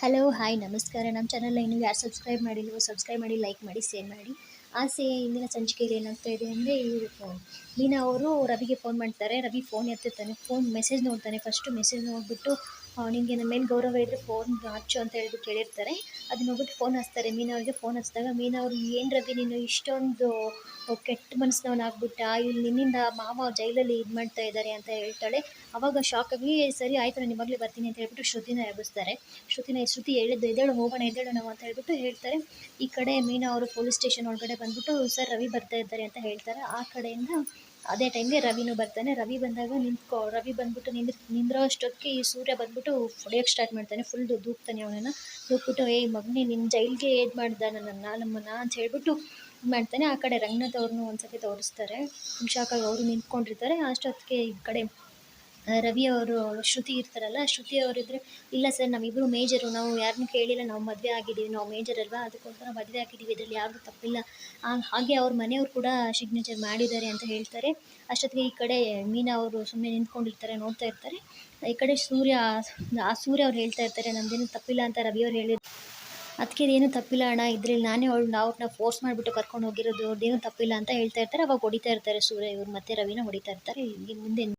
Hello hi ನಮಸ್ಕಾರ. ನಮ್ಮ ಚಾನಲ್ನ ಇನ್ನೂ ಯಾರು ಸಬ್ಸ್ಕ್ರೈಬ್ ಮಾಡಿಲ್ವೋ ಸಬ್ಸ್ಕ್ರೈಬ್ ಮಾಡಿ ಲೈಕ್ ಮಾಡಿ ಶೇರ್ ಮಾಡಿ. ಆಸೆ ಇಂದಿನ ಸಂಚಿಕೆಯಲ್ಲಿ ಏನಾಗ್ತಾ ಇದೆ ಅಂದರೆ ಇವರು ಮೀನಾ ಅವರು ರವಿಗೆ ಫೋನ್ ಮಾಡ್ತಾರೆ. ರವಿ ಫೋನ್ ಎತ್ತಿರ್ತಾನೆ. ಫೋನ್ ಮೆಸೇಜ್ ನೋಡ್ತಾನೆ. ಫಸ್ಟು ಮೆಸೇಜ್ ನೋಡಿಬಿಟ್ಟು ನಿಮಗೆ ನಮ್ಮ ಮೇಲೆ ಗೌರವ ಇದ್ದರೆ ಫೋನ್ ಹಚ್ಚು ಅಂತ ಹೇಳ್ಬಿಟ್ಟು ಕೇಳಿರ್ತಾರೆ. ಅದನ್ನ ಹೋಗ್ಬಿಟ್ಟು ಫೋನ್ ಹಚ್ತಾರೆ. ಮೀನಾ ಅವ್ರಿಗೆ ಫೋನ್ ಹಚ್ಚಿದಾಗ ಮೀನಾ ಅವರು ಏನು ರವಿ ನೀನು ಇಷ್ಟೊಂದು ಕೆಟ್ಟ ಮನಸ್ಸಿನವನಾಗ್ಬಿಟ್ಟ. ಇಲ್ಲಿ ನಿನ್ನಿಂದ ಮಾವ ಜೈಲಲ್ಲಿ ಇದು ಮಾಡ್ತಾ ಇದ್ದಾರೆ ಅಂತ ಹೇಳ್ತಾಳೆ. ಅವಾಗ ಶಾಕ್ ಆಗಿ, ಸರಿ ಆಯಿತು, ನಾನು ಇವಾಗಲೇ ಬರ್ತೀನಿ ಅಂತ ಹೇಳ್ಬಿಟ್ಟು ಶ್ರುತಿನ ಎಬ್ಬಿಸ್ತಾರೆ. ಶ್ರುತಿನ, ಶ್ರುತಿ ಹೇಳಿದ್ದು, ಎದ್ದೇಳು, ಹೋಗೋಣ ಎದ್ದೇಳು ನಾವು ಅಂತ ಹೇಳ್ಬಿಟ್ಟು ಹೇಳ್ತಾರೆ. ಈ ಕಡೆ ಮೀನಾ ಅವರು ಪೊಲೀಸ್ ಸ್ಟೇಷನ್ ಒಳಗಡೆ ಬಂದ್ಬಿಟ್ಟು, ಸರ್, ರವಿ ಬರ್ತಾ ಇದ್ದಾರೆ ಅಂತ ಹೇಳ್ತಾರೆ. ಆ ಕಡೆಯಿಂದ ಅದೇ ಟೈಮ್ಗೆ ರವಿನೂ ಬರ್ತಾನೆ. ರವಿ ಬಂದಾಗ ನಿಂತ್ಕೊ, ರವಿ ಬಂದ್ಬಿಟ್ಟು ನಿಂದ್ರ ನಿಂದ್ರೋ ಅಷ್ಟೊತ್ತಿಗೆ ಈ ಸೂರ್ಯ ಬಂದ್ಬಿಟ್ಟು ಹೊಡೆಯೋಕ್ಕೆ ಸ್ಟಾರ್ಟ್ ಮಾಡ್ತಾನೆ. ಫುಲ್ ದೂಕ್ತಾನೆ ಅವನನ್ನು. ದೂಕ್ಬಿಟ್ಟು, ಏಯ್, ಮಗನೇ ನಿನ್ನ ಜೈಲ್ಗೆ ಏಡ್ ಮಾಡ್ದ ನನ್ನ ನಮ್ಮನ್ನು ಅಂತ ಹೇಳ್ಬಿಟ್ಟು ಮಾಡ್ತಾನೆ. ಆ ಕಡೆ ರಂಗನಾಥ್ ಅವ್ರನ್ನೂ ಒಂದ್ಸತಿ ತೋರಿಸ್ತಾರೆ. ಶಾಕಾಗಿ ಅವರು ನಿಂತ್ಕೊಂಡಿರ್ತಾರೆ. ಅಷ್ಟೊತ್ತಿಗೆ ಈ ಕಡೆ ರವಿ ಅವರು ಶ್ರುತಿ ಇರ್ತಾರಲ್ಲ, ಶ್ರುತಿ ಅವರಿದ್ರೆ, ಇಲ್ಲ ಸರ್ ನಾವಿಬ್ಬರು ಮೇಜರು ನಾವು ಯಾರನ್ನೂ ಕೇಳಿಲ್ಲ, ನಾವು ಮದುವೆ ಆಗಿದ್ದೀವಿ, ನಾವು ಮೇಜರ್ ಅಲ್ವಾ, ಅದಕ್ಕೋಸ್ಕರ ಮದುವೆ ಆಗಿದ್ದೀವಿ, ಇದರಲ್ಲಿ ಯಾರಿಗೂ ತಪ್ಪಿಲ್ಲ. ಹಾಗೆ ಅವ್ರ ಮನೆಯವ್ರು ಕೂಡ ಸಿಗ್ನೇಚರ್ ಮಾಡಿದ್ದಾರೆ ಅಂತ ಹೇಳ್ತಾರೆ. ಅಷ್ಟೊತ್ತಿಗೆ ಈ ಕಡೆ ಮೀನಾ ಅವರು ಸುಮ್ಮನೆ ನಿಂತ್ಕೊಂಡಿರ್ತಾರೆ, ನೋಡ್ತಾ ಇರ್ತಾರೆ. ಈ ಕಡೆ ಸೂರ್ಯ, ಆ ಸೂರ್ಯ ಅವ್ರು ಹೇಳ್ತಾ ಇರ್ತಾರೆ ನಮ್ದೇನು ತಪ್ಪಿಲ್ಲ ಅಂತ ರವಿ ಅವ್ರು ಹೇಳಿದ್ರು ಅದಕ್ಕೆ ಇದೇನು ತಪ್ಪಿಲ್ಲ ಅಣ್ಣ, ಇದ್ರಲ್ಲಿ ನಾನೇ ಅವ್ಳು ಅವ್ರನ್ನ ಫೋರ್ಸ್ ಮಾಡಿಬಿಟ್ಟು ಕರ್ಕೊಂಡು ಹೋಗಿರೋದು ಅವ್ರದ್ದೇನು ತಪ್ಪಿಲ್ಲ ಅಂತ ಹೇಳ್ತಾ ಇರ್ತಾರೆ. ಅವಾಗ ಹೊಡಿತಾ ಇರ್ತಾರೆ ಸೂರ್ಯ ಇವ್ರು ಮತ್ತೆ ರವಿನ ಹೊಡಿತಾ ಇರ್ತಾರೆ ಇಲ್ಲಿ ಮುಂದೆ